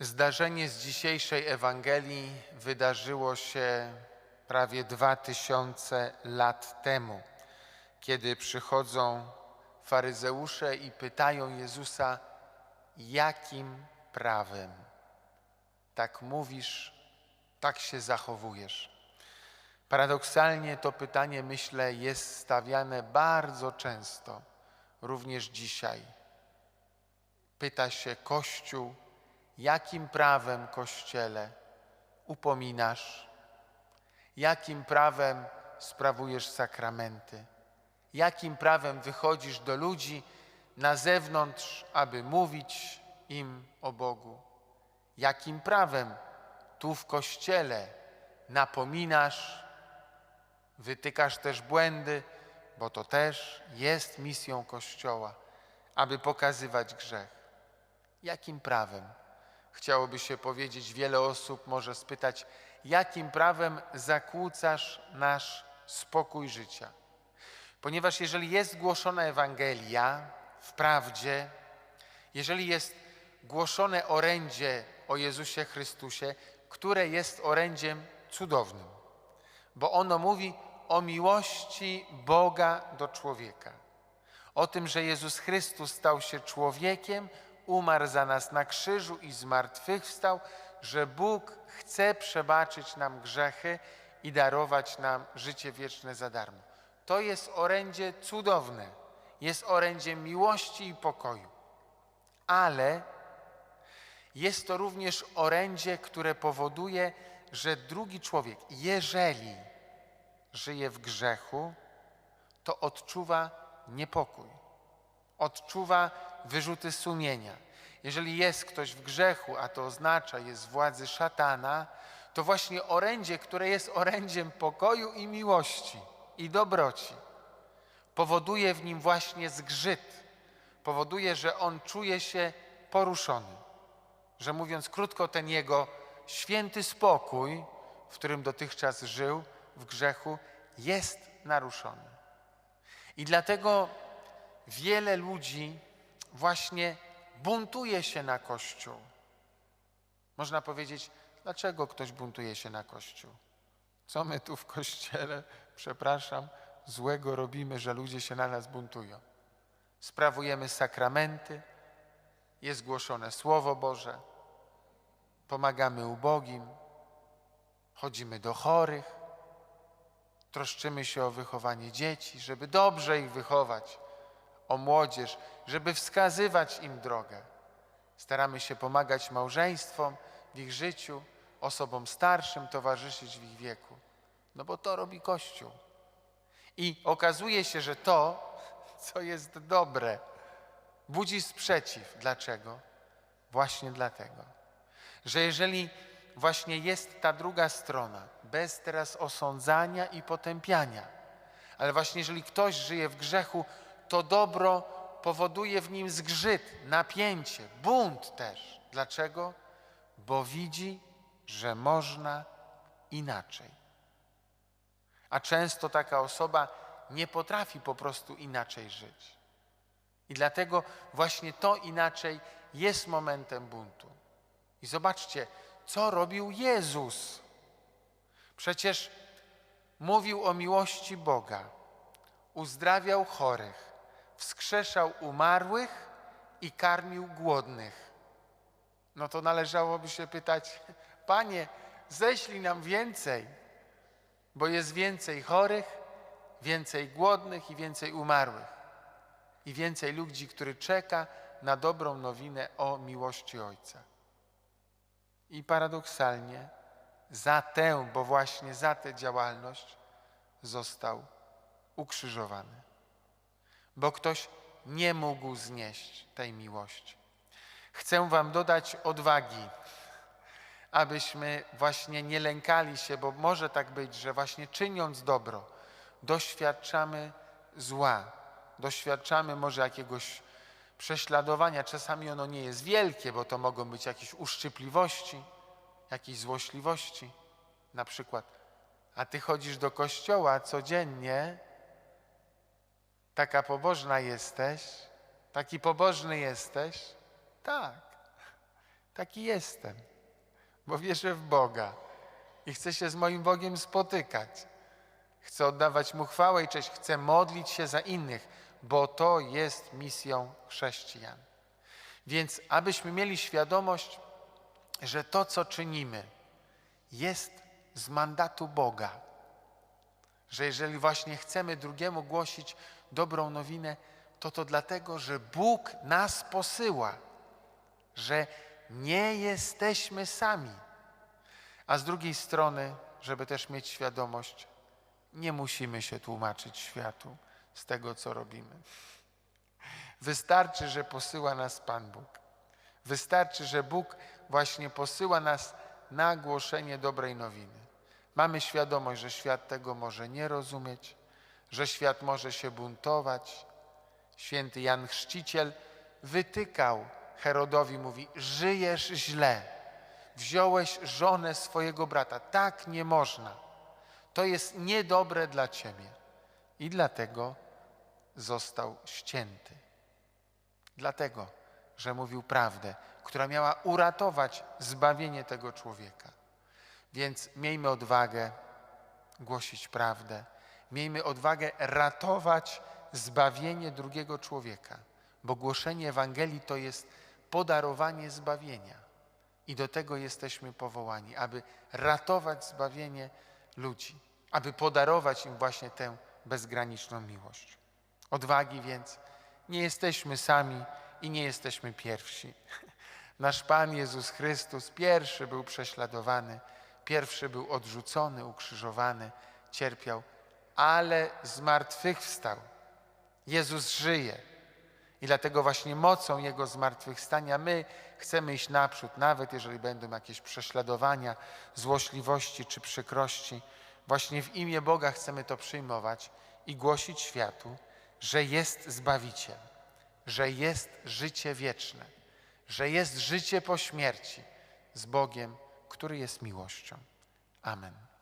Zdarzenie z dzisiejszej Ewangelii wydarzyło się prawie dwa tysiące lat temu, kiedy przychodzą faryzeusze i pytają Jezusa, jakim prawem tak mówisz, tak się zachowujesz. Paradoksalnie to pytanie, myślę, jest stawiane bardzo często, również dzisiaj. Pyta się Kościół, jakim prawem, Kościele, upominasz, jakim prawem sprawujesz sakramenty, jakim prawem wychodzisz do ludzi na zewnątrz, aby mówić im o Bogu, jakim prawem tu w Kościele napominasz, wytykasz też błędy, bo to też jest misją Kościoła, aby pokazywać grzech. Jakim prawem? Chciałoby się powiedzieć, wiele osób może spytać, jakim prawem zakłócasz nasz spokój życia? Ponieważ jeżeli jest głoszona Ewangelia w prawdzie, jeżeli jest głoszone orędzie o Jezusie Chrystusie, które jest orędziem cudownym, bo ono mówi o miłości Boga do człowieka, o tym, że Jezus Chrystus stał się człowiekiem, umarł za nas na krzyżu i zmartwychwstał, że Bóg chce przebaczyć nam grzechy i darować nam życie wieczne za darmo. To jest orędzie cudowne, jest orędziem miłości i pokoju, ale jest to również orędzie, które powoduje, że drugi człowiek, jeżeli żyje w grzechu, to odczuwa niepokój, odczuwa wyrzuty sumienia. Jeżeli jest ktoś w grzechu, a to oznacza jest władzy szatana, to właśnie orędzie, które jest orędziem pokoju i miłości i dobroci, powoduje w nim właśnie zgrzyt, powoduje, że on czuje się poruszony, że mówiąc krótko, ten jego święty spokój, w którym dotychczas żył w grzechu, jest naruszony. I dlatego wiele ludzi właśnie buntuje się na Kościół. Można powiedzieć, dlaczego ktoś buntuje się na Kościół? Co my tu w Kościele, przepraszam, złego robimy, że ludzie się na nas buntują? Sprawujemy sakramenty, jest głoszone Słowo Boże, pomagamy ubogim, chodzimy do chorych, troszczymy się o wychowanie dzieci, żeby dobrze ich wychować, o młodzież, żeby wskazywać im drogę. Staramy się pomagać małżeństwom w ich życiu, osobom starszym towarzyszyć w ich wieku. No bo to robi Kościół. I okazuje się, że to, co jest dobre, budzi sprzeciw. Dlaczego? Właśnie dlatego, że jeżeli właśnie jest ta druga strona, bez teraz osądzania i potępiania, ale właśnie jeżeli ktoś żyje w grzechu, to dobro powoduje w nim zgrzyt, napięcie, bunt też. Dlaczego? Bo widzi, że można inaczej. A często taka osoba nie potrafi po prostu inaczej żyć. I dlatego właśnie to inaczej jest momentem buntu. I zobaczcie, co robił Jezus. Przecież mówił o miłości Boga, uzdrawiał chorych, wskrzeszał umarłych i karmił głodnych. No to należałoby się pytać, Panie, ześlij nam więcej, bo jest więcej chorych, więcej głodnych i więcej umarłych. I więcej ludzi, który czeka na dobrą nowinę o miłości Ojca. I paradoksalnie za tę, bo właśnie za tę działalność został ukrzyżowany. Bo ktoś nie mógł znieść tej miłości. Chcę Wam dodać odwagi, abyśmy właśnie nie lękali się, bo może tak być, że właśnie czyniąc dobro, doświadczamy zła, doświadczamy może jakiegoś prześladowania. Czasami ono nie jest wielkie, bo to mogą być jakieś uszczypliwości, jakieś złośliwości. Na przykład, a ty chodzisz do kościoła codziennie, taka pobożna jesteś, taki pobożny jesteś. Tak, Taki jestem, bo wierzę w Boga i chcę się z moim Bogiem spotykać. Chcę oddawać Mu chwałę i cześć, chcę modlić się za innych, bo to jest misją chrześcijan. Więc abyśmy mieli świadomość, że to, co czynimy, jest z mandatu Boga. Że jeżeli właśnie chcemy drugiemu głosić dobrą nowinę, to to dlatego, że Bóg nas posyła, że nie jesteśmy sami. A z drugiej strony, żeby też mieć świadomość, nie musimy się tłumaczyć światu z tego, co robimy. Wystarczy, że posyła nas Pan Bóg. Wystarczy, że Bóg właśnie posyła nas na głoszenie dobrej nowiny. Mamy świadomość, że świat tego może nie rozumieć, że świat może się buntować. Święty Jan Chrzciciel wytykał Herodowi, mówi: Żyjesz źle, wziąłeś żonę swojego brata. Tak nie można. To jest niedobre dla ciebie. I dlatego został ścięty. Dlatego, że mówił prawdę, która miała uratować zbawienie tego człowieka. Więc miejmy odwagę głosić prawdę. Miejmy odwagę ratować zbawienie drugiego człowieka, bo głoszenie Ewangelii to jest podarowanie zbawienia. I do tego jesteśmy powołani, aby ratować zbawienie ludzi, aby podarować im właśnie tę bezgraniczną miłość. Odwagi więc nie jesteśmy sami i nie jesteśmy pierwsi. Nasz Pan Jezus Chrystus pierwszy był prześladowany, pierwszy był odrzucony, ukrzyżowany, cierpiał, ale zmartwychwstał. Jezus żyje. I dlatego właśnie mocą Jego zmartwychwstania my chcemy iść naprzód, nawet jeżeli będą jakieś prześladowania, złośliwości czy przykrości. Właśnie w imię Boga chcemy to przyjmować i głosić światu, że jest Zbawiciel, że jest życie wieczne, że jest życie po śmierci z Bogiem, który jest miłością. Amen.